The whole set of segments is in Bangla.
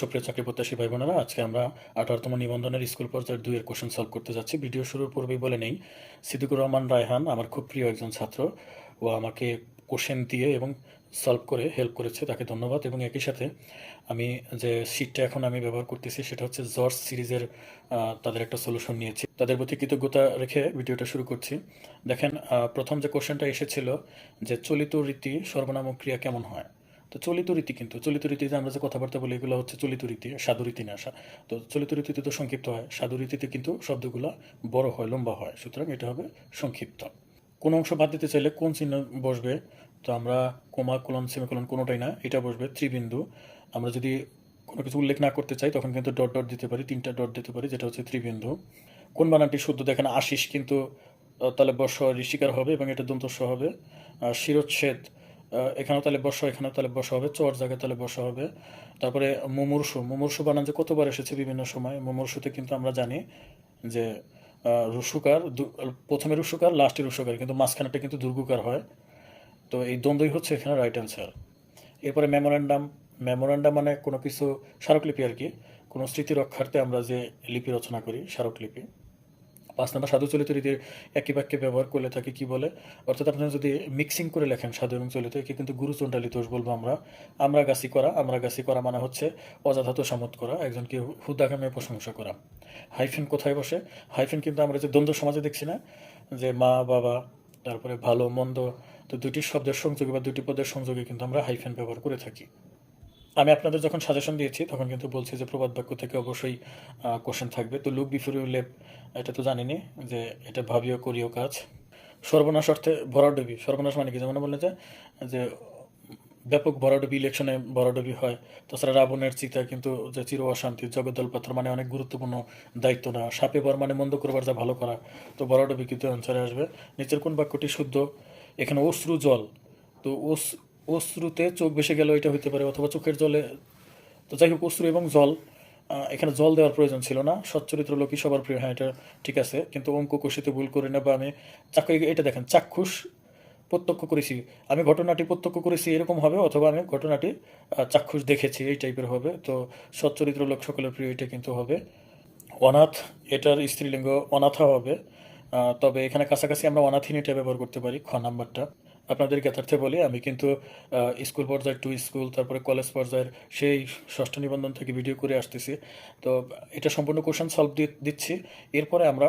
সুপ্রিয় চাকরি প্রত্যাশী ভাই বোনেরা আজকে আমরা আঠারোতম নিবন্ধনের স্কুল পর্যায়ের দুইয়ের কোশ্চেন সলভ করতে যাচ্ছি। ভিডিও শুরুর পূর্বেই বলে নেই, সিদ্দিকুর রহমান রায়হান আমার খুব প্রিয় একজন ছাত্র। ও আমাকে কোশ্চেন দিয়ে এবং সলভ করে হেল্প করেছে, তাকে ধন্যবাদ। এবং একই সাথে আমি যে শিটটা এখন আমি ব্যবহার করতেছি, সেটা হচ্ছে জর্জ সিরিজের তাদের একটা সলিউশন নিয়েছি। তাদের প্রতি কৃতজ্ঞতা রেখে ভিডিওটা শুরু করছি। দেখেন প্রথম যে কোশ্চেনটা এসেছিল যে চলিত রীতি সর্বনাম ক্রিয়া কেমন হয়? তো চলিত রীতি কিন্তু, চলিত রীতিতে আমরা যে কথাবার্তা বলি, এগুলো হচ্ছে চলিত রীতি, সাধু রীতি না তো চলিত রীতিতে তো সংক্ষিপ্ত হয়, সাধু রীতিতে কিন্তু শব্দগুলো বড় হয়, লম্বা হয়, সুতরাং এটা হবে সংক্ষিপ্ত। কোনো অংশ বাদ দিতে চাইলে কোন চিহ্ন বসবে, তো আমরা কোমা, কোলন, সেমিকোলন কোনোটাই না, এটা বসবে ত্রিবিন্দু। আমরা যদি কোনো কিছু উল্লেখ না করতে চাই, তখন কিন্তু ডট ডট দিতে পারি, তিনটা ডট দিতে পারি, যেটা হচ্ছে ত্রিবিন্দু। কোন বানানটি শুদ্ধ দেখেন, আশিস কিন্তু তাহলে বর্ষ ঋষিকার হবে এবং এটা দন্তস্ব হবে শিরোচ্ছেদ এখানেও তাহলে বর্ষ এখানেও তাহলে বর্ষ হবে, চর জায়গায় তাহলে বর্ষ হবে। তারপরে মুমূর্ষু মুমূর্ষু বানান যে কতবার এসেছে বিভিন্ন সময়, মুমূর্ষুতে কিন্তু আমরা জানি যে রুসুকার প্রথমে রুসুকার লাস্টে রুসুকার, কিন্তু মাঝখানেটা কিন্তু দুর্গুকার হয়। তো এই দ্বন্দ্বই হচ্ছে এখানে রাইট অ্যান্সার এরপরে মেমোরেন্ডাম মেমোরেন্ডাম মানে কোনো কিছু, স্মারকলিপি আর কি। কোনো স্মৃতি রক্ষার্থে আমরা যে লিপি রচনা করি, স্মারকলিপি। পাঁচ নম্বর সাধু চলিত রীতির একই বাক্যে ব্যবহার করলে তাকে কি বলে? অর্থাৎ আপনারা যদি মিক্সিং করে লেখেন সাধু এবং চলিত একে কিন্তু গুরুচণ্ডালী দোষ বলব আমরা। আমরা গাছি করা, আমরা গাছি করা মানে হচ্ছে অজাধাত সমত করা একজনকে হুদাগামে প্রশংসা করা। হাইফেন কোথায় বসে? হাইফেন কিন্তু আমরা যে দ্বন্দ্ব সমাজে দেখছি না? যে মা, বাবা, তারপরে ভালো, মন্দ, তো দুটি শব্দের সংযোগে বা দুটি পদের সংযোগে কিন্তু আমরা হাইফেন ব্যবহার করে থাকি। আমি আপনাদের যখন সাজেশন দিয়েছি, তখন কিন্তু বলছি যে প্রবাদ বাক্য থেকে অবশ্যই কোশ্চেন থাকবে। তো লুক বিফোর ইউ লেপ এটা তো জানিনি যে এটা ভাবিও, করিও কাজ। সর্বনাশ অর্থে ভরাডবি। সর্বনাশ মানে কি? যেমন বললেন যে ব্যাপক ভরাডবি, ইলেকশনে ভরাডবি হয়। তাছাড়া রাবণের চিতা কিন্তু যে চির অশান্তি, জগদ্দল পাথর মানে অনেক গুরুত্বপূর্ণ দায়িত্ব না সাপে বর মানে মন্দ করবার, যা ভালো করা। তো ভরাডবি কিন্তু অঞ্চলে আসবে। নিচের কোন বাক্যটি শুদ্ধ? এখানে অশ্রু জল। তো অশ্রুতে চোখ বেসে গেল এটা হইতে পারে অথবা চোখের জলে। তো যাই হোক, অশ্রু এবং জল এখানে জল দেওয়ার প্রয়োজন ছিল না। সচ্চরিত্র লোকই সবার প্রিয়। হ্যাঁ এটা ঠিক আছে। কিন্তু অঙ্ক কষিতে ভুল করে না বা আমি চাক্ষু এটা দেখেন, চাক্ষুষ প্রত্যক্ষ করেছি। আমি ঘটনাটি প্রত্যক্ষ করেছি, এরকম হবে অথবা আমি ঘটনাটি চাক্ষুষ দেখেছি, এই টাইপের হবে। তো সচ্চরিত্র লোক সকলের প্রিয়, এটা কিন্তু হবে। অনাথ, এটার স্ত্রীলিঙ্গ অনাথা হবে। তবে এখানে কাছাকাছি আমরা অনাথিনীটা ব্যবহার করতে পারি, খ নাম্বারটা। আপনাদের জ্ঞাতার্থে বলি, আমি কিন্তু স্কুল পর্যায়ের টু স্কুল তারপরে কলেজ পর্যায়ের সেই ষষ্ঠ নিবন্ধন থেকে ভিডিও করে আসতেছি। তো এটা সম্পূর্ণ কোশ্চেন সলভ দিচ্ছি। এরপরে আমরা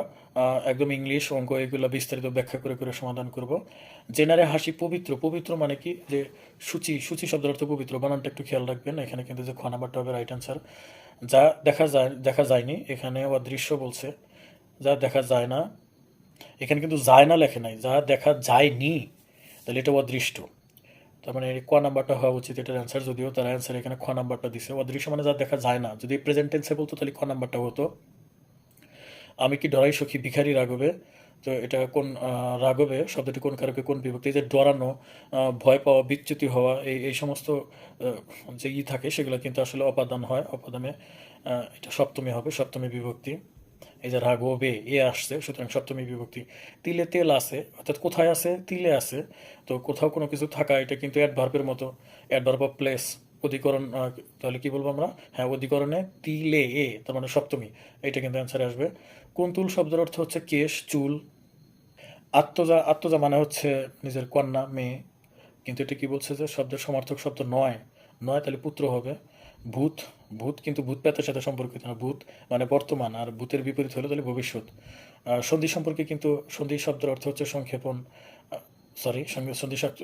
একদম ইংলিশ অঙ্ক এগুলো বিস্তারিত ব্যাখ্যা করে করে সমাধান করব। জেনারে হাসি পবিত্র পবিত্র মানে কি? যে সূচি সূচি শব্দের অর্থ পবিত্র। বানানটা একটু খেয়াল রাখবেন, এখানে কিন্তু যে খ নাম্বারটা হবে রাইট অ্যান্সার যা দেখা যায়, দেখা যায়নি, এখানে অদৃশ্য বলছে, যা দেখা যায় না। এখানে কিন্তু যায় না লেখে নাই, যা দেখা যায়নি। তাহলে এটা অদৃষ্ট তার মানে ক নাম্বারটা হওয়া উচিত, এটার অ্যান্সার যদিও তার অ্যান্সার এখানে খ নাম্বারটা দিছে। অদৃশ্য মানে যা দেখা যায় না। যদি প্রেজেন্ট টেন্সে বলতো তাহলে খ নাম্বারটা হতো। আমি কি ডরাই সখী ভিখারি রাগবে তো এটা কোন রাগবে শব্দটি কোন কারকে কোন বিভক্তি? যে ডরানো ভয় পাওয়া, বিচ্যুতি হওয়া, এই এই সমস্ত যে ই থাকে, সেগুলো কিন্তু আসলে অপাদান হয়। অপাদানে এটা সপ্তমী হবে, সপ্তমী বিভক্তি। এই যে রাগবে এ আসছে, সুতরাং সপ্তমী বিভক্তি। তিলে তেল আছে, অর্থাৎ কোথায় আছে? তিলে আছে। তো কোথাও কোনো কিছু থাকা, এটা কিন্তু অ্যাডভার্বের মতো। অ্যাডভার্ব অফ প্লেস অধিকরণ তাহলে কি বলব আমরা? হ্যাঁ অধিকরণে তিলে এ, তার মানে সপ্তমী। এটা কিন্তু অ্যান্সারে আসবে। কুন্তুল শব্দের অর্থ হচ্ছে কেশ, চুল। আত্মজা আত্মজা মানে হচ্ছে নিজের কন্যা, মেয়ে। কিন্তু এটা কি বলছে যে শব্দের সমার্থক শব্দ নয়। নয় তাহলে পুত্র হবে। ভূত ভূত, কিন্তু ভূত প্রেতের সাথে সম্পর্কিত না। ভূত মানে বর্তমান, আর ভূতের বিপরীত হলো তাহলে ভবিষ্যৎ। সন্ধি সম্পর্কে কিন্তু সন্ধি শব্দের অর্থ হচ্ছে সংক্ষেপণ সরি সন্ধি শব্দ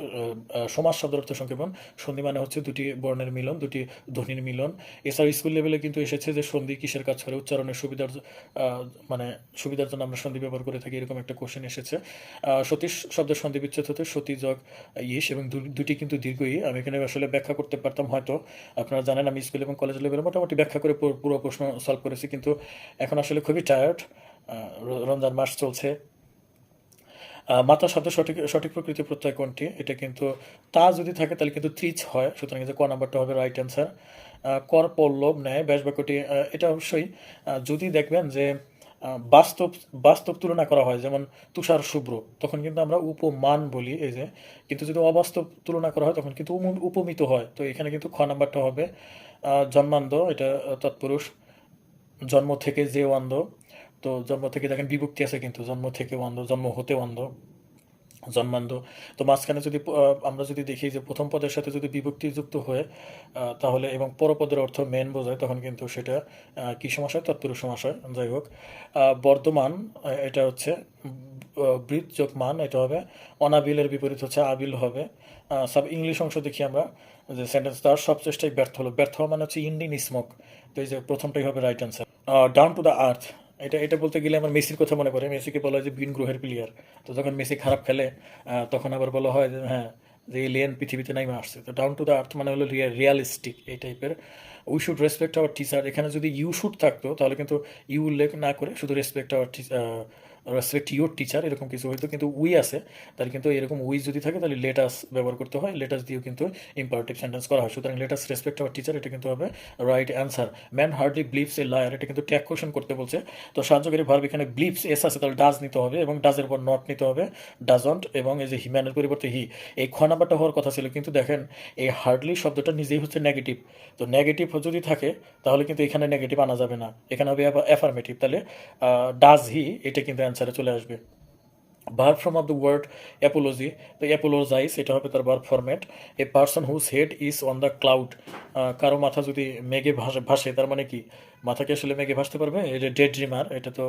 সমাজ শব্দের অর্থ সংক্ষেপণ। সন্ধি মানে হচ্ছে দুটি বর্ণের মিলন, দুটি ধ্বনির মিলন। এছাড়া স্কুল লেভেলে কিন্তু এসেছে যে সন্ধি কিসের কাজ করে? উচ্চারণের সুবিধার মানে সুবিধার জন্য আমরা সন্ধি ব্যবহার করে থাকি, এরকম একটা কোশ্চেন এসেছে। সতীশ শব্দের সন্ধি বিচ্ছেদ হতে সতী যোগ ইস এবং দুটি কিন্তু দীর্ঘই। আমি এখানে আসলে ব্যাখ্যা করতে পারতাম হয়তো। আপনারা জানেন আমি স্কুল এবং কলেজ লেভেলে মোটামুটি ব্যাখ্যা করে পুরো প্রশ্ন সলভ করেছি, কিন্তু এখন আসলে খুবই টায়ার্ড রমজান মাস চলছে। মাতা শব্দ সঠিক সঠিক প্রকৃতি প্রত্যয় কোনটি? এটা কিন্তু তা যদি থাকে, তাহলে কিন্তু ত্রিচ হয়। সুতরাং কিন্তু ক নাম্বারটা হবে রাইট অ্যান্সার কর পল্লব নেয় ব্যাস বাক্যটি এটা অবশ্যই যদি দেখবেন যে বাস্তব বাস্তব তুলনা করা হয়, যেমন তুষার শুভ্র, তখন কিন্তু আমরা উপমান বলি এই যে। কিন্তু যদি অবাস্তব তুলনা করা হয়, তখন কিন্তু উপমিত হয়। তো এখানে কিন্তু খ নাম্বারটা হবে জন্মান্ধ, এটা তৎপুরুষ, জন্ম থেকে যে অন্ধ। তো জন্ম থেকে দেখেন বিভক্তি আছে কিন্তু, জন্ম থেকে অন্ধ জন্ম হতে অন্ধ জন্মান্ধ। তো মাঝখানে যদি আমরা যদি দেখি যে প্রথম পদের সাথে যদি বিভক্তি যুক্ত হয়ে তাহলে এবং পরপদের অর্থ মেন বোঝায়, তখন কিন্তু সেটা কি সমাস হয় তৎপুরুষ সমাস হয় যাই হোক বর্তমান এটা হচ্ছে বৃত যোগ মান, এটা হবে, অনাবিলের বিপরীত হচ্ছে আবিল হবে। সব ইংলিশ অংশ দেখি আমরা, যে সেন্টেন্স তার সব চেষ্টায় ব্যর্থ হলো। ব্যর্থ মানে হচ্ছে ইন্ডিয়ান স্মোক। তো এই যে প্রথমটাই হবে right answer down to the earth এটা এটা বলতে গেলে আমার মেসির কথা মনে পড়ে। মেসিকে বলা হয় যে বিন গ্রহের প্লেয়ার তো যখন মেসি খারাপ খেলে তখন আবার বলা হয় যে হ্যাঁ যে এলিয়েন পৃথিবীতে নাইমে আসছে। তো ডাউন টু দ্য আর্থ মানে হলো রিয়ালিস্টিক এই টাইপের we should respect our teacher এখানে যদি ইউ শুড থাকতো, তাহলে কিন্তু ইউ উল্লেখ না করে শুধু respect our respect your teacher এরকম কিছু হয়তো, কিন্তু উই আছে, তাহলে কিন্তু এরকম উই যদি থাকে, তাহলে লেটাস ব্যবহার করতে হয় লেটাস দিয়েও কিন্তু ইম্পারেটিভ সেন্টেন্স করা হয়। সুতরাং লেটাস রেসপেক্ট আওয়ার টিচার এটা কিন্তু হবে right answer man hardly believes a liar এটা কিন্তু ট্যাগ কোশ্চেন করতে বলছে। তো সাহায্যকারী ভার্ব এখানে ব্লিভস এস আছে, তাহলে ডাজ নিতে হবে এবং ডাজের পর নট নিতে হবে ডাজন্ট এবং এই যে হিম্যানের পরিবর্তে হি এই খ নাম্বারটা হওয়ার কথা ছিল, কিন্তু দেখেন এই হার্ডলি শব্দটা নিজেই হচ্ছে নেগেটিভ তো নেগেটিভ যদি থাকে, তাহলে কিন্তু এখানে নেগেটিভ আনা যাবে না। এখানে হবে অ্যাফার্মেটিভ তাহলে ডাজ হি এটা কিন্তু অ্যান্সারে চলে আসবে। বার from of the word apology to apologise এটা হবে তার বার format a person whose head is on the cloud কারও মাথা যদি মেঘে ভাসে তার মানে কি? মাথাকে আসলে মেঘে ভাসতে পারবে? এটা ডেড ড্রিমার এটা তো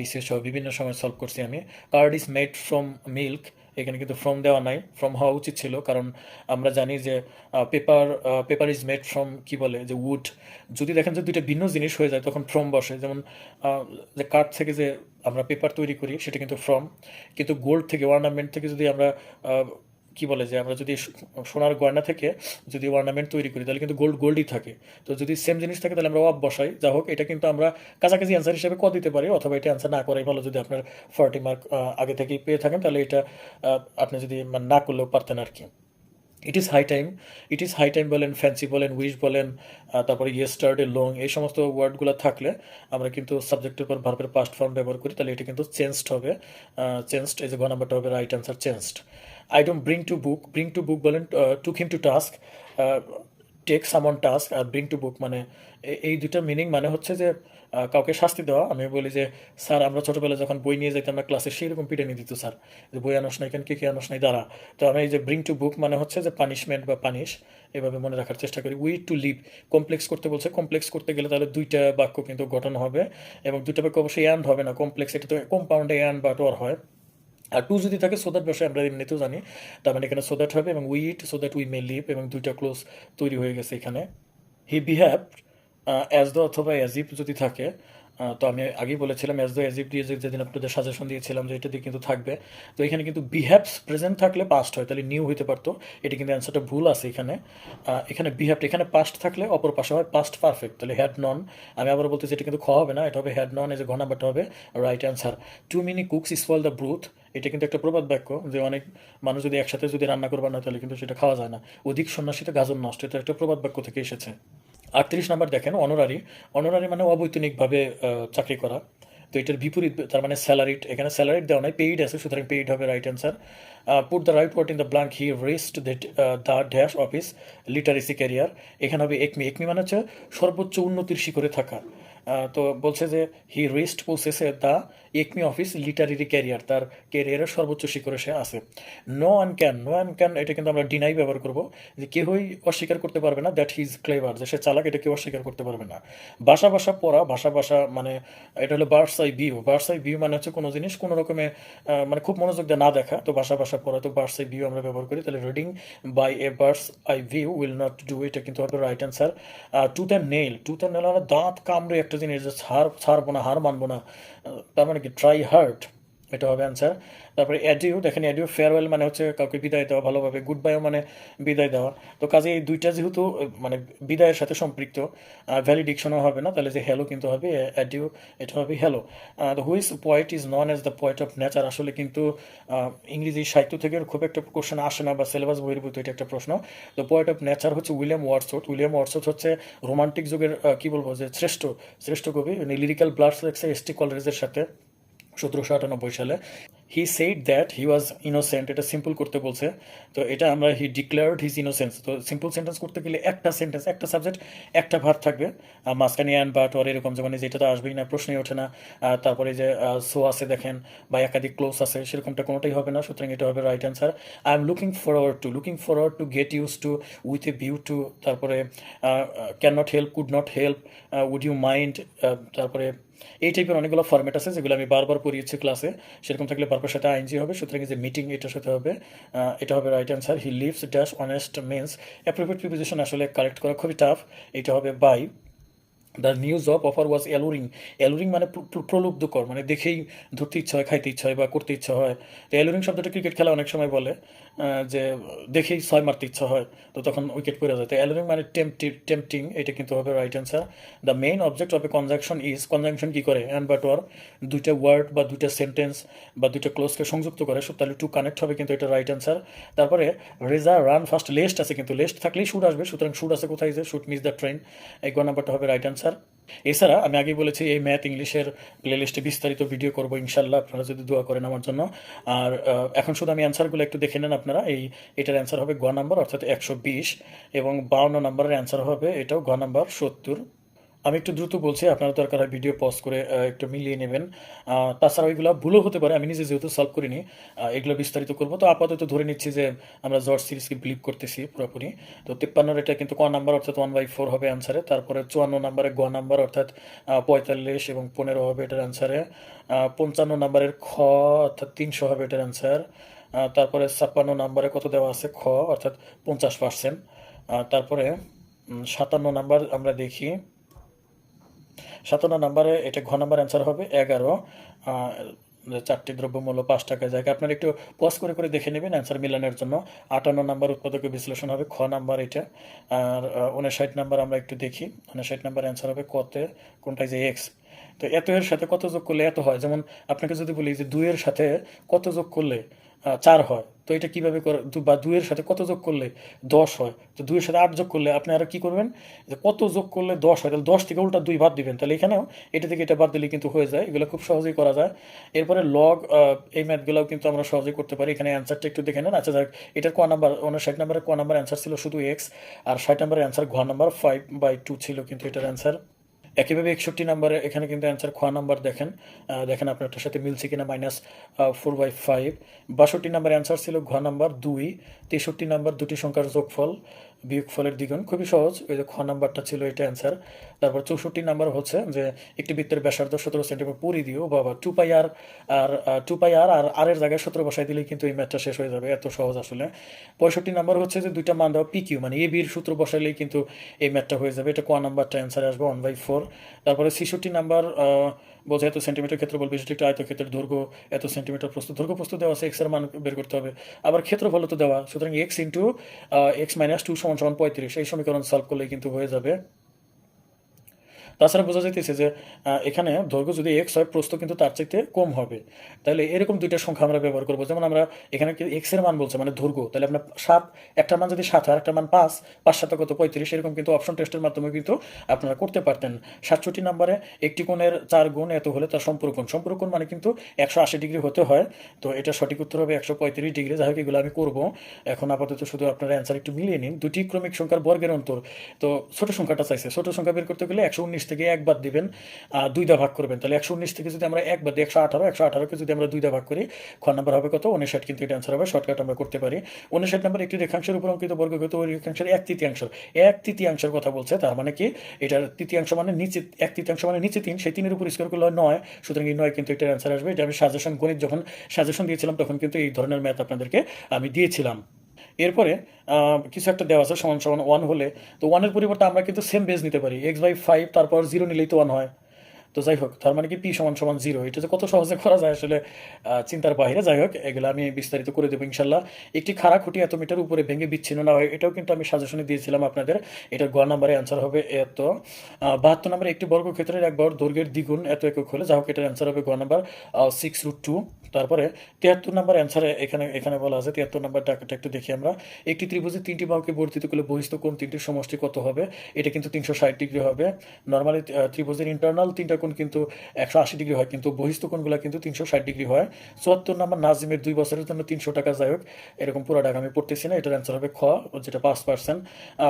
বিশেষ বিভিন্ন সময় সলভ করছি আমি। Curd is made from milk এখানে কিন্তু ফ্রম দেওয়া নাই ফ্রম হওয়া উচিত ছিল। কারণ আমরা জানি যে paper paper is made from কি বলে, যে উড যদি দেখেন যে দুইটা ভিন্ন জিনিস হয়ে যায়, তখন ফ্রম বসে। যেমন যে কাঠ থেকে যে আমরা পেপার তৈরি করি, সেটা কিন্তু ফ্রম কিন্তু গোল্ড থেকে অর্নামেন্ট থেকে যদি আমরা কি বলে যে আমরা যদি সোনার গয়না থেকে যদি অর্নামেন্ট তৈরি করি, তাহলে কিন্তু গোল্ড গোল্ডই থাকে। তো যদি সেম জিনিস থাকে, তাহলে আমরা অফ বসাই। যা হোক, এটা কিন্তু আমরা কাছাকাছি অ্যান্সার হিসেবে ক দিতে পারি, অথবা এটা অ্যান্সার না করাই ভালো। যদি আপনার ফর্টি মার্ক আগে থেকেই পেয়ে থাকেন, তাহলে এটা আপনি যদি মানে না করলেও পারতেন আর কি। It is high time it is high time বলেন ফ্যান্সি বলেন উইশ বলেন তারপরে ইয়েস্টারডে লং এই সমস্ত ওয়ার্ডগুলো থাকলে আমরা কিন্তু সাবজেক্টের পর ভার্বের পাস্ট ফর্ম ব্যবহার করি, তাহলে এটা কিন্তু চেঞ্জড হবে। চেঞ্জড এই যে ঘ নাম্বারটা হবে right answer changed I don't bring to book bring to book বলেন took him to task take someone task R bring to book মানে এই দুইটা মিনিং মানে হচ্ছে যে কাউকে শাস্তি দেওয়া, আমি বলি যে, স্যার, আমরা ছোটবেলায় যখন বই নিয়ে যেতাম না ক্লাসে সেই রকম পিটানি দিত, স্যার। যে, বই আনস নাই কেন? কে কে আনস নাই? দাঁড়া। তো আমি এই যে ব্রিং টু বুক মানে হচ্ছে যে পানিশমেন্ট বা পানিশ এভাবে মনে রাখার চেষ্টা করি। উই টু লিভ কমপ্লেক্স করতে বলছে। কমপ্লেক্স করতে গেলে তাহলে দুইটা বাক্য কিন্তু গঠন হবে এবং দুইটা বাক্য অবশ্যই অ্যান্ড হবে না। কমপ্লেক্স এটা তো কম্পাউন্ডে অ্যান্ড বা টোর হয়। আর টু যদি থাকে সো দ্যাট বসে আমরা এমনিতেও জানি। তার মানে এখানে সো দ্যাট হবে এবং we eat so that we may live এবং দুইটা ক্লোজ তৈরি হয়ে গেছে এখানে। হি বিহেভ অ্যাজ দ্য অথবা অ্যাজিপ যদি থাকে তো আমি আগেই বলেছিলাম অ্যাজ দ্য অ্যাজ ইফ দিয়ে যেদিন আপনাদের সাজেশন দিয়েছিলাম যে এটা দিয়ে কিন্তু থাকবে। তো এখানে কিন্তু বিহেভস প্রেজেন্ট থাকলে পাস্ট হয়, তাহলে নিউ হইতে পারতো। এটা কিন্তু অ্যান্সারটা ভুল আছে এখানে। এখানে বিহেভড এখানে পাস্ট থাকলে অপর পাশে হয় পাস্ট পারফেক্ট তাহলে হ্যাড নন আমি আবার বলতেছি, এটা কিন্তু খ হবে না, এটা হবে হ্যাড নন এই যে ঘ নাম্বারটা হবে right answer too many cooks is fall the broth এটা কিন্তু একটা প্রবাদ বাক্য, যে অনেক মানুষ যদি একসাথে যদি রান্না করবার না তাহলে কিন্তু সেটা খাওয়া যায় না। অধিক সন্ন্যাসীতে গাজন নষ্ট, এটা একটা প্রবাদ বাক্য থেকে এসেছে। আটত্রিশ নাম্বার দেখেন অনরারি অনরারি মানে অবৈতনিকভাবে চাকরি করা। তো এটার বিপরীত, তার মানে স্যালারিড এখানে স্যালারিড দেওয়া নাই পেইড আছে, সুতরাং পেইড হবে right answer put the right word in the blank he rest the dash of his literacy career এখানে হবে একমি একমি মানে হচ্ছে সর্বোচ্চ উন্নতির শিখরে থাকা। তো বলছে যে he rest possesses the acme of his literary career তার ক্যারিয়ারের সর্বোচ্চ শিখরে সে আছে। No an can no an can এটা কিন্তু আমরা ডিনাই ব্যবহার করব, যে কেউই অস্বীকার করতে পারবে না দ্যাট হি ইজ ক্লেভার যে সে চালাক, এটা কেউ অস্বীকার করতে পারবে না। ভাষা ভাষা পড়া, ভাষা ভাষা মানে এটা হলো bird's eye view bird's eye view মানে হচ্ছে কোনো জিনিস কোনো রকমে মানে খুব মনোযোগ দিয়ে না দেখা, তো ভাষা ভাষা পড়া, তো বার্ডস আই ভিউ আমরা ব্যবহার করি, তাহলে reading by a bird's eye view will not do এটা কিন্তু হবে right answer and nail tooth and nail মানে দাঁত কামড়ে একটা জিনিস যে ছাড় ছাড়বো না হার মানবো না তার মানে কি ট্রাই হার্ট এটা হবে অ্যান্সার তারপরে অ্যাডিও দেখেন অ্যাডিও ফেয়ারওয়েল মানে হচ্ছে কাউকে বিদায় দেওয়া, ভালোভাবে গুড বাইও মানে বিদায় দেওয়া। তো কাজে এই দুইটা যেহেতু মানে বিদায়ের সাথে সম্পৃক্ত ভ্যালিডিকশনও হবে না, তাহলে যে হ্যালো কিন্তু হবে অ্যাডিও এটা হবে hello the whose poet is known as the poet of nature আসলে কিন্তু ইংরেজি সাহিত্য থেকে খুব একটা কোশ্চেন আসে না বা সিলেবাস বহির্ভূত এটা একটা প্রশ্ন। তো পয়েট অফ নেচার হচ্ছে উইলিয়াম ওয়ার্ডসওয়ার্থ উইলিয়াম ওয়ার্ডসওয়ার্থ হচ্ছে রোমান্টিক যুগের কি বলব যে শ্রেষ্ঠ শ্রেষ্ঠ কবি। লিরিক্যাল ব্লাডস লেগছে এস টি কলেজের সাথে। সতেরোশো আটানব্বই সালে। He said that he was innocent এটা সিম্পল করতে বলছে। তো এটা আমরা হি ডিক্লেয়ার্ড হিজ ইনোসেন্স তো সিম্পল সেন্টেন্স করতে গেলে একটা সেন্টেন্স একটা সাবজেক্ট একটা ভার থাকবে। আর মাঝখানে অ্যান্ড বাট অর এরকম যেমন এই যে এটা তো আসবেই না, প্রশ্নই ওঠে না। তারপরে যে সো আছে দেখেন, বা একাধিক ক্লোজ আছে, সেরকমটা কোনোটাই হবে না, সুতরাং এটা হবে right answer I am looking forward to looking forward to get use to with a view to তারপরে can not help could not help would you mind তারপরে এই টাইপের অনেকগুলো ফর্মেট আছে যেগুলো আমি বারবার পড়িয়েছি ক্লাসে সেরকম থাকলে বারবার সাথে আইনজি হবে, সুতরাং যে মিটিং এটার সাথে হবে এটা হবে right answer he lives dash honest means appropriate preposition আসলে কালেক্ট করা খুবই টাফ এটা হবে by the news of offer ওয়াজ অ্যালোরিং অ্যালোরিং মানে প্র- প্র- প্রলুব্ধকর মানে দেখেই ধরতে ইচ্ছা হয়, খাইতে ইচ্ছা হয় বা করতে ইচ্ছা হয়। তো অ্যালোরিং শব্দটা ক্রিকেট খেলা অনেক সময় বলে। যে দেখেই ছয় মারতে ইচ্ছা হয়, তো তখন উইকেট পড়ে যায়। তো অ্যালোরিং মানে টেম্পটিং এটা কিন্তু হবে right answer the main object of a conjunction is conjunction কী করে? অ্যান্ড বাট ওয়ার দুইটা ওয়ার্ড বা দুইটা সেন্টেন্স বা দুইটা ক্লোজকে সংযুক্ত করে সব তাহলে টু কানেক্ট হবে কিন্তু এটা রাইট অ্যান্সার তারপরে রেজা রান ফার্স্ট লেস্ট আছে কিন্তু লেস্ট থাকলেই শুট আসবে, সুতরাং শুট আছে কোথায় যে? শুট মিস দ্য ট্রেন গ নাম্বারটা হবে রাইট অ্যান্সার এছাড়া আমি আগে বলেছি, এই ম্যাথ ইংলিশের প্লেলিস্টে বিস্তারিত ভিডিও করব ইনশাল্লাহ আপনারা যদি দোয়া করেন আমার জন্য। আর এখন শুধু আমি অ্যান্সারগুলো একটু দেখে নেন আপনারা। এই, এটার অ্যান্সার হবে গ নাম্বার অর্থাৎ একশো বিশ, এবং বাউন্ন নাম্বারের অ্যান্সার হবে, এটাও গ নাম্বার সত্তর। আমি একটু দ্রুত বলছি, আপনারা দরকার হয় ভিডিও পজ করে একটু মিলিয়ে নেবেন। তাছাড়া ওইগুলো ভুলও হতে পারে, আমি নিজে যেহেতু সলভ করিনি এগুলো বিস্তারিত করব। তো আপাতত ধরে নিচ্ছি যে আমরা জর্জ সিরিজকে বিলিভ করতেছি পুরোপুরি। তো তিপ্পান্নর এটা কিন্তু ক নাম্বার অর্থাৎ ওয়ান বাই ফোর হবে অ্যান্সারে তারপরে চুয়ান্ন নাম্বারে গ নাম্বার অর্থাৎ পঁয়তাল্লিশ এবং পনেরো হবে এটার অ্যান্সারে পঞ্চান্ন নাম্বারের খ অর্থাৎ তিনশো হবে এটার অ্যান্সার তারপরে ছাপ্পান্ন নাম্বারে কত দেওয়া আছে? খ অর্থাৎ পঞ্চাশ পার্সেন্ট তারপরে সাতান্ন নাম্বার আমরা দেখি। সাতান্ন নাম্বারে এটা ঘ নাম্বার অ্যান্সার হবে, এগারো। চারটি দ্রব্যমূল্য পাঁচ টাকায় জায়গা। আপনারা একটু পজ করে করে দেখে নেবেন অ্যান্সার মিলানোর জন্য। আটান্ন নাম্বার উৎপাদকের বিশ্লেষণ হবে খ নাম্বার এটা। আর উনষাট নাম্বার আমরা একটু দেখি। উনষাট নাম্বার অ্যান্সার হবে কতে কোনটাই যে এক্স তো এত এর সাথে কত যোগ করলে এত হয়? যেমন আপনাকে যদি বলি যে দুইয়ের সাথে কত যোগ করলে চার হয়? তো এটা কীভাবে বা দুইয়ের সাথে কত যোগ করলে দশ হয়? তো দুইয়ের সাথে আট যোগ করলে আপনি আর কি করবেন? যে কত যোগ করলে দশ হয়? তাহলে দশ থেকে উল্টা দুই বাদ দিবেন। তাহলে এখানেও এটা থেকে এটা বাদ দিলে কিন্তু হয়ে যায়। এগুলো খুব সহজেই করা যায়। এরপরে লগ এই ম্যাথগুলোও কিন্তু আমরা সহজেই করতে পারি। এখানে অ্যান্সারটা একটু দেখে নেন। আচ্ছা যাক, এটার ক নাম্বার ষাট নাম্বারের ক নাম্বার অ্যান্সার ছিল শুধু এক্স আর ষাট নাম্বারের অ্যান্সার ঘ নাম্বার ফাইভ বাই টু ছিল কিন্তু এটার অ্যান্সার একইভাবে একষট্টি নাম্বারে, এখানে কিন্তু অ্যান্সার খোয়া নাম্বার দেখেন। দেখেন আপনারটার সাথে মিলছে কিনা মাইনাস ফোর বাই ফাইভ বাষট্টি নাম্বার অ্যান্সার ছিল ঘ নাম্বার দুই, তেষট্টি নাম্বার দুটি সংখ্যার যোগফল। বিয়োগফলের দ্বিগুণ, খুবই সহজ। ওই যে খ নাম্বারটা ছিল এটা অ্যান্সার তারপর চৌষট্টি নাম্বার হচ্ছে যে একটি বৃত্তের ব্যাসার্ধ সতেরো সেন্টিমিটার পরি দিও বাবা টু পাই আর আর টু পাই আর আর আর এর জায়গায় সতেরো বসাই দিলেই কিন্তু এই ম্যাথটা শেষ হয়ে যাবে। এত সহজ আসলে। পঁয়ষট্টি নাম্বার হচ্ছে যে দুইটা মান দেওয়া পিকিউ মানে এ বির সূত্র বসাইলেই কিন্তু এই ম্যাথটা হয়ে যাবে। এটা ক নাম্বারটা অ্যান্সার আসবে ওয়ান বাই ফোর তারপরে ছেষট্টি নাম্বার বোঝা এত সেন্টিমিটার ক্ষেত্রফল বিশিষ্ট একটি আয়তক্ষেত্রের দৈর্ঘ্য এত সেন্টিমিটার প্রস্তুত দৈর্ঘ্য প্রস্তুত দেওয়া আছে এক্সের মান বের করতে হবে। আবার ক্ষেত্রফল তো দেওয়া। সুতরাং x into x minus two সমান সমান পঁয়ত্রিশ। এই সমীকরণ সলভ করলে কিন্তু হয়ে যাবে। তাছাড়া বোঝা যাইতেছে যে এখানে দৈর্ঘ্য যদি এক্স হয়, প্রস্থ কিন্তু তার চাইতে কম হবে। তাহলে এরকম দুইটা সংখ্যা আমরা ব্যবহার করব। যেমন আমরা এখানে এক্সের মান বলছে মানে দৈর্ঘ্য তাহলে আপনার সাত, একটা মান যদি সাত হয় একটা মান পাঁচ পাঁচ সাথে কত পঁয়ত্রিশ, এরকম কিন্তু অপশন টেস্টের মাধ্যমে কিন্তু আপনারা করতে পারতেন। সাতষট্টি নাম্বারে একটি কোণের চার গুণ এত হলে তার সম্পূর্ণ কোণ সম্পূর্ণ কোণ মানে কিন্তু একশো আশি ডিগ্রি হতে হয়। তো এটা সঠিক উত্তর হবে একশো পঁয়ত্রিশ ডিগ্রি। যাই হোক, এগুলো আমি করব। এখন আপাতত শুধু আপনারা অ্যান্সার একটু মিলিয়ে নিন। দুটি ক্রমিক সংখ্যার বর্গের অন্তর। তো ছোট সংখ্যাটা চাইছে। ছোট সংখ্যা বের করতে গেলে একশো উনিশ থেকে এক বাদ দিবেন দুইটা ভাগ করবেন। তাহলে একশো উনিশ থেকে যদি আমরা এক বাদ দিই, একশো আঠারো, একশো আঠারোকে যদি আমরা দুইটা ভাগ করি, খ নাম্বার হবে কত? উনষাট কিন্তু এটা অ্যান্সার হবে শর্টকাট আমরা করতে পারি। উনষাট নাম্বার একটি রেখাংশের উপর অঙ্কিত বর্গক্ষেত্র ওই রেখাংশের এক তৃতীয়াংশ। এক তৃতীয়াংশের কথা বলছে, তার মানে কি? এটার তৃতীয়াংশ মানে নিচে, এক তৃতীয়াংশ মানে নিচে তিন, সেই তিনের উপর স্কোয়ার করলে নয়। সুতরাং এই নয় কিন্তু এটার অ্যান্সার আসবে। এটা আমি সাজেশন গণিত যখন সাজেশন দিয়েছিলাম, তখন কিন্তু এই ধরনের ম্যাথ আপনাদেরকে আমি দিয়েছিলাম। এরপরে কিছু একটা দেওয়া আছে, সমান সমান ওয়ান হলে। তো ওয়ানের পরিবর্তে আমরা কিন্তু সেম বেজ নিতে পারি। এক্স বাই ফাইভ তারপর জিরো নিলেই তো ওয়ান হয়। তো যাই হোক, তার মানে কি পি সমান সমান জিরো এটা যে কত সহজে করা যায় আসলে চিন্তার বাইরে যাই হোক, এগুলো আমি বিস্তারিত করে দেবো ইনশাল্লাহ একটি খাড়া খুঁটি এত মিটার উপরে ভেঙে বিচ্ছিন্ন না হয়, এটাও কিন্তু আমি সাজেশনে দিয়েছিলাম আপনাদের। এটার গ নাম্বারে অ্যান্সার হবে এত। বাহাত্তর নাম্বারে একটি বর্গক্ষেত্রের একবার দৈর্ঘ্যের দ্বিগুণ এত একক হলে, যাই হোক, এটার অ্যান্সার হবে গ নাম্বার সিক্স রুট টু তারপরে তিয়াত্তর নাম্বার অ্যান্সারে এখানে এখানে বলা আছে, তিয়াত্তর নাম্বার টাকাটা একটু দেখি আমরা। একটি ত্রিভুজের তিনটি বাহুকে বর্ধিত করলে বহিস্থ কোন তিনটির সমষ্টি কত হবে? এটা কিন্তু তিনশো ষাট ডিগ্রি হবে। নর্মালি ত্রিভুজের ইন্টারনাল তিনটা কোণ কিন্তু একশো আশি ডিগ্রি হয়, কিন্তু বহিস্থ কোণগুলো কিন্তু তিনশো ষাট ডিগ্রি হয়। চুয়াত্তর নাম্বার নাজিমের দুই বছরের জন্য তিনশো টাকা, যাই হোক, এরকম পুরো টাকা আমি পড়তেছি না, এটার অ্যান্সার হবে খ, যেটা পাঁচ পার্সেন্ট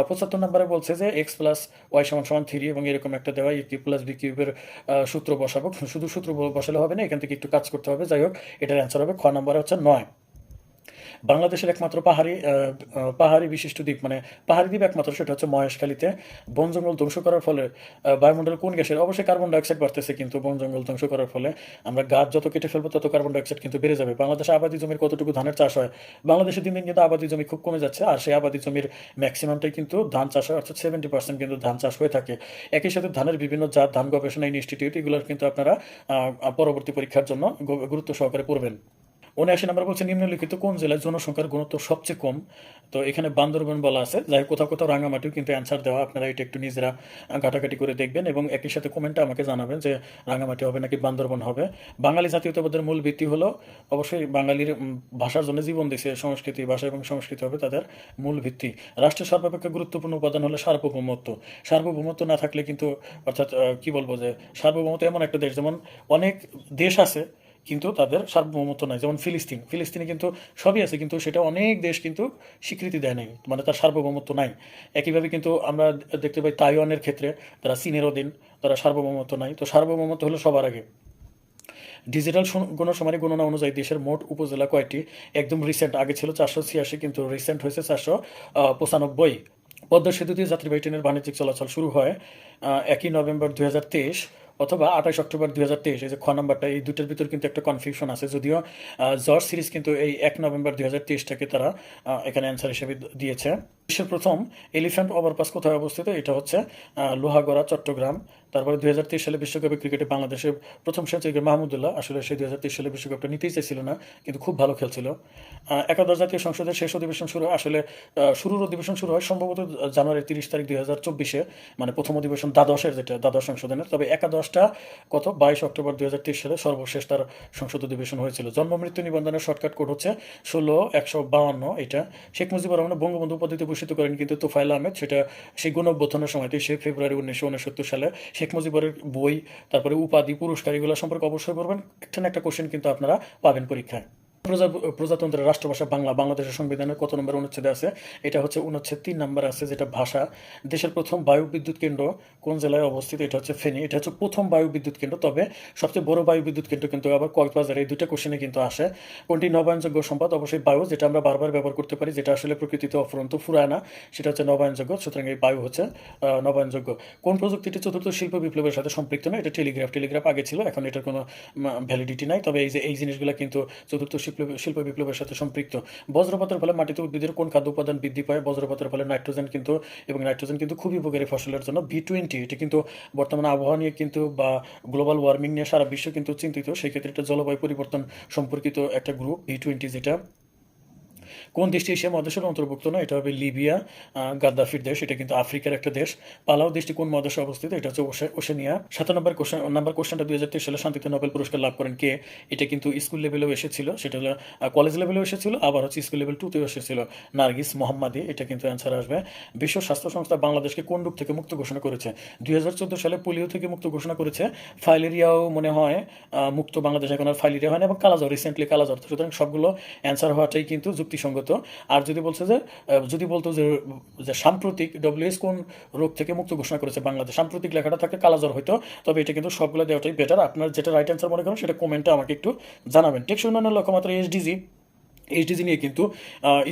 পঁচাত্তর নাম্বারে বলছে যে এক্স প্লাস ওয়াই সমান সমান থ্রি এবং এরকম একটা দেওয়া ইউ প্লাস বি কিউবের সূত্র বসাবো। শুধু সূত্র বসালে হবে না, এখান থেকে একটু কাজ করতে হবে, যাই হোক, এটার অ্যান্সার হবে খ, নাম্বার হচ্ছে নয়। বাংলাদেশের একমাত্র পাহাড়ি পাহাড়ি বিশিষ্ট দ্বীপ মানে পাহাড়ি দ্বীপ একমাত্র, সেটা হচ্ছে মহেশখালীতে। বন জঙ্গল ধ্বংস করার ফলে বায়ুমণ্ডলে কোন গ্যাসের? অবশ্যই কার্বন ডাইঅক্সাইড বাড়তেছে, কিন্তু বন জঙ্গল ধ্বংস করার ফলে আমরা গাছ যত কেটে ফেলব, তত কার্বন ডাইঅক্সাইড কিন্তু বেড়ে যাবে। বাংলাদেশে আবাদি জমির কতটুকু ধানের চাষ হয়? বাংলাদেশে দিন দিন কিন্তু আবাদি জমি খুব কমে যাচ্ছে, আর সেই আবাদি জমির ম্যাক্সিমামটাই কিন্তু ধান চাষ হয়, অর্থাৎ সেভেন্টি পার্সেন্ট কিন্তু ধান চাষ হয়ে থাকে। একই সাথে ধানের বিভিন্ন জাত, ধান গবেষণা ইনস্টিটিউট এগুলোর কিন্তু আপনারা পরবর্তী পরীক্ষার জন্য গুরুত্ব সহকারে পড়বেন। উনআশি নম্বর বলছে, নিম্নলিখিত কোন জেলায় জনসংখ্যার ঘনত্ব সবচেয়ে কম? তো এখানে বান্দরবান বলা আছে। যাই কোথাও কোথাও রাঙামাটিও কিন্তু অ্যান্সার দেওয়া। আপনারা এটা একটু নিজেরা ঘাটাঘাটি করে দেখবেন এবং একই সাথে কমেন্টে আমাকে জানাবেন যে রাঙামাটি হবে নাকি বান্দরবান হবে। বাঙালি জাতীয়তাবাদের মূল ভিত্তি হলো, অবশ্যই বাঙালির ভাষার জন্য জীবন দিছে সংস্কৃতি, ভাষা এবং সংস্কৃতি হবে তাদের মূল ভিত্তি। রাষ্ট্রের সর্বাপেক্ষা গুরুত্বপূর্ণ উপাদান হলো সার্বভৌমত্ব। সার্বভৌমত্ব না থাকলে কিন্তু, অর্থাৎ কি বলব যে, সার্বভৌমত্ব এমন একটা দেশ, যেমন অনেক দেশ আছে কিন্তু তাদের সার্বভৌমত্ব নাই। যেমন ফিলিস্তিন। ফিলিস্তিনে কিন্তু সবই আছে, কিন্তু সেটা অনেক দেশ কিন্তু স্বীকৃতি দেয় নাই। মানে তার সার্বভৌমত্ব নাই। একইভাবে কিন্তু আমরা দেখতে পাই তাইওয়ানের ক্ষেত্রে তারা চীনের অধীন তারা সার্বভৌমত্ব নাই। তো সার্বভৌমত্ব হলো সবার আগে। ডিজিটাল সম- গণসমারি গণনা অনুযায়ী দেশের মোট উপজেলা কয়টি? একদম রিসেন্ট আগে ছিল চারশো ছিয়াশি, কিন্তু রিসেন্ট হয়েছে চারশো পঁচানব্বই। পদ্মা সেতু দিয়ে যাত্রীবাহী ট্রেনের বাণিজ্যিক চলাচল শুরু হয় একই নভেম্বর দুই হাজার তেইশ। অথবা আঠাশ অক্টোবর দুই হাজার তেইশ, এই যে খ নম্বরটা, এই দুটোর ভিতর কিন্তু একটা কনফিউশন আছে। যদিও জর্জ সিরিজ কিন্তু এই এক নভেম্বর দুই হাজার তেইশটাকে তারা এখানে অ্যান্সার হিসেবে দিয়েছে। বিশ্বের প্রথম এলিফ্যান্ট ওভারপাস কোথায় অবস্থিত? এটা হচ্ছে লোহাগড়া, চট্টগ্রাম। তারপরে দুই হাজার তেইশ সালে বিশ্বকাপে ক্রিকেটে বাংলাদেশের প্রথম সেঞ্চুরি মাহমুদুল্লাহ আসলে সেই দুই হাজার তেইশ সালে বিশ্বকাপটা নিতেই চাইছিল না, কিন্তু খুব ভালো খেলছিল। একাদশ জাতীয় সংসদের শেষ অধিবেশন শুরু, আসলে শুরুর অধিবেশন শুরু হয় সম্ভবত জানুয়ারি তিরিশ তারিখ দুই হাজার চব্বিশে। মানে প্রথম অধিবেশন দ্বাদশের, যেটা দ্বাদশ সংশোধনের। তবে একাদশটা কত? বাইশ অক্টোবর দুই হাজার তেইশ সালে সর্বশেষ তার সংসদ অধিবেশন হয়েছিল। জন্ম, মৃত্যু নিবন্ধনের শর্টকাট কোড হচ্ছে ষোলো, একশো বাউন্ন। এটা শেখ মুজিবুর রহমান বঙ্গবন্ধু উপাধিতে ভূষিত করেন কিন্তু তোফাইল আহমেদ, সেটা সেই গণঅভ্যুত্থানের সময় সে ফেব্রুয়ারি উনিশশো উনসত্তর সালে শেখ মুজিবুরের বই, তারপরে উপাধি, পুরস্কার এগুলো সম্পর্কে অবশ্যই পড়বেন। একটা কোশ্চেন কিন্তু আপনারা পাবেন পরীক্ষায়। প্রজাতন্ত্রের রাষ্ট্রভাষা বাংলা, বাংলাদেশের সংবিধানে কত নম্বর অনুচ্ছেদে আছে? এটা হচ্ছে অনুচ্ছেদ তিন নম্বর আছে, যেটা ভাষা। দেশের প্রথম বায়ু বিদ্যুৎ কেন্দ্র কোন জেলায় অবস্থিত? এটা হচ্ছে ফেনী। এটা হচ্ছে প্রথম বায়ু বিদ্যুৎ কেন্দ্র, তবে সবচেয়ে বড় বায়ু বিদ্যুৎ কেন্দ্র কিন্তু আবার কক্সবাজার। এই দুইটা কোশ্চেনে কিন্তু আসে। কোনটি নবায়নযোগ্য সম্পদ? অবশ্যই বায়ু, যেটা আমরা বারবার ব্যবহার করতে পারি, যেটা আসলে প্রকৃতিতে অফুরন্ত ফুরায় না সেটা হচ্ছে নবায়নযোগ্য। সুতরাং এই বায়ু হচ্ছে নবায়নযোগ্য। কোন প্রযুক্তিটি চতুর্থ শিল্প বিপ্লবের সাথে সম্পৃক্ত না এটা টেলিগ্রাফ। টেলিগ্রাফ আগে ছিল, এখন এটার কোনো ভ্যালিডিটি নাই। তবে এই যে, এই জিনিসগুলো কিন্তু চতুর্থ শিল্প বিপ্লবের সাথে সম্পৃক্ত। বজ্রপাতের ফলে মাটিতে উদ্ভিদের কোন খাদ্য উপাদান বৃদ্ধি পায়? বজ্রপাতের ফলে নাইট্রোজেন কিন্তু, এবং নাইট্রোজেন কিন্তু খুবই উপকারী ফসলের জন্য। বি টোয়েন্টি, এটি কিন্তু বর্তমানে আবহাওয়া নিয়ে কিন্তু বা গ্লোবাল ওয়ার্মিং নিয়ে সারা বিশ্ব কিন্তু চিন্তিত। সেক্ষেত্রে এটা জলবায়ু পরিবর্তন সম্পর্কিত একটা গ্রুপ বি টোয়েন্টি যেটা। কোন দেশটি এশিয়া মহাদেশের অন্তর্ভুক্ত না এটা হবে লিবিয়া গাদ্দাফির দেশ, এটা কিন্তু আফ্রিকার একটা দেশ। পালাও দেশটি কোন মহাদেশে অবস্থিত? এটা হচ্ছে ওশে- ওশেনিয়া। সাত নম্বর কোশ্চেন, নাম্বার কোশ্চেনটা দুই হাজার তেইশ সালে শান্তিতে নোবেল পুরস্কার লাভ করেন কে? এটা কিন্তু স্কুল লেভেলেও এসেছিল, সেটা হলো কলেজ লেভেলেও এসেছিল, আবার হচ্ছে স্কুল লেভেল টুতেও এসেছিল, নার্গিস মোহাম্মদী, এটা কিন্তু অ্যান্সার আসবে। বিশ্ব স্বাস্থ্য সংস্থা বাংলাদেশকে কোন রোগ থেকে মুক্ত ঘোষণা করেছে? দুই হাজার চোদ্দ সালে পোলিও থেকে মুক্ত ঘোষণা করেছে, ফাইলেরিয়াও মনে হয় মুক্ত বাংলাদেশ এখন আর ফাইলেরিয়া হয় না, এবং কালাজ্বর রিসেন্টলি কালাজ্বর সুতরাং সবগুলো অ্যান্সার হওয়াটাই কিন্তু যুক্তিসঙ্গত আর যদি বলছে যে যদি বলতো যে যে সাম্প্রতিক ডব্লিউএস কোন রোগ থেকে মুক্ত ঘোষণা করেছে বাংলাদেশ, সাম্প্রতিক লেখাটা থাকে কালাজ্বর হয়তো তবে এটা কিন্তু সবগুলো দেওয়াটাই বেটার আপনার যেটা রাইট অ্যান্সার মনে করেন, সেটা কমেন্টে আমাকে একটু জানাবেন। টেকসই লক্ষ্যমাত্রা এসডিজি এইচডিজি নিয়ে কিন্তু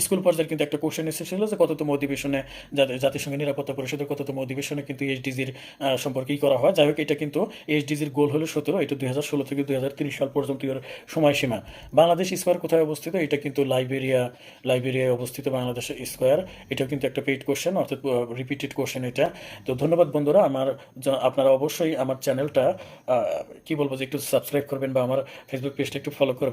স্কুল পর্যায়ে কিন্তু একটা কোশ্চেন এসেছিল যে কততম অধিবেশনে জাতি- জাতিসংঘ নিরাপত্তা পরিষদের কততম অধিবেশনে কিন্তু এইচডিজির সম্পর্কেই করা হয়। যাই হোক এটা কিন্তু এইচডিজির গোল হলো সতেরো, এটা দুই হাজার ষোলো থেকে দুই হাজার তিরিশ সাল পর্যন্ত এর সময়সীমা। বাংলাদেশ স্কোয়ার কোথায় অবস্থিত? এটা কিন্তু লাইবেরিয়া লাইবেরিয়ায় অবস্থিত বাংলাদেশ স্কোয়ার এটাও কিন্তু একটা পেইড কোশ্চেন অর্থাৎ রিপিটেড কোশ্চেন এটা। তো ধন্যবাদ বন্ধুরা, আমার আপনারা অবশ্যই আমার চ্যানেলটা কি বলব যে একটু সাবস্ক্রাইব করবেন বা আমার ফেসবুক পেজটা একটু ফলো করবেন।